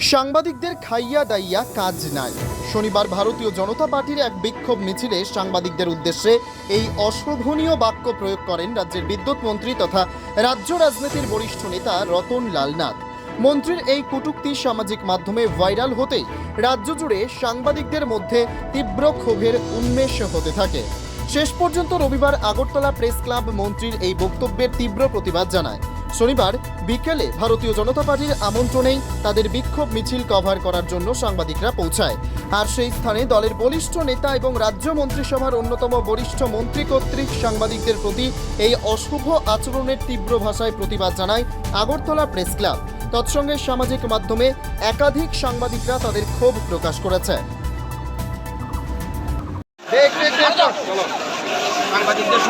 সাংবাদিকদের ইয়া খাইয়া দাইয়া কাজ নাই। শনিবার ভারতীয় জনতা পার্টির এক বিক্ষোভ মিছিলে সাংবাদিকদের উদ্দেশ্যে এই অশোভনীয় বাক্য প্রয়োগ করেন রাজ্যের বিদ্যুৎ মন্ত্রী তথা রাজ্য রাজনীতির বরিষ্ঠ নেতা রতন লাল নাথ। মন্ত্রীর এই কটূক্তি সামাজিক মাধ্যমে ভাইরাল হতেই রাজ্য জুড়ে সাংবাদিকদের মধ্যে তীব্র ক্ষোভের উন্মেষ হতে থাকে। শেষ পর্যন্ত রবিবার আগরতলা প্রেস ক্লাব মন্ত্রীর এই বক্তব্যের তীব্র প্রতিবাদ জানায়। শনিবার বিকেলে ভারতীয় জনতা পার্টির আমন্ত্রণেই তাদের বিক্ষোভ মিছিল কভার করার জন্য সাংবাদিকরা পৌঁছায়। আর সেই স্থানে দলের বলিষ্ঠ নেতা এবং রাজ্য মন্ত্রিসভার অন্যতম বরিষ্ঠ মন্ত্রী কর্তৃক সাংবাদিকদের প্রতি এই অশুভ আচরণের তীব্র ভাষায় প্রতিবাদ জানায় আগরতলা প্রেস ক্লাব। তৎসঙ্গে সামাজিক মাধ্যমে একাধিক সাংবাদিকরা তাদের ক্ষোভ প্রকাশ করেছে। সাংবাদিকদের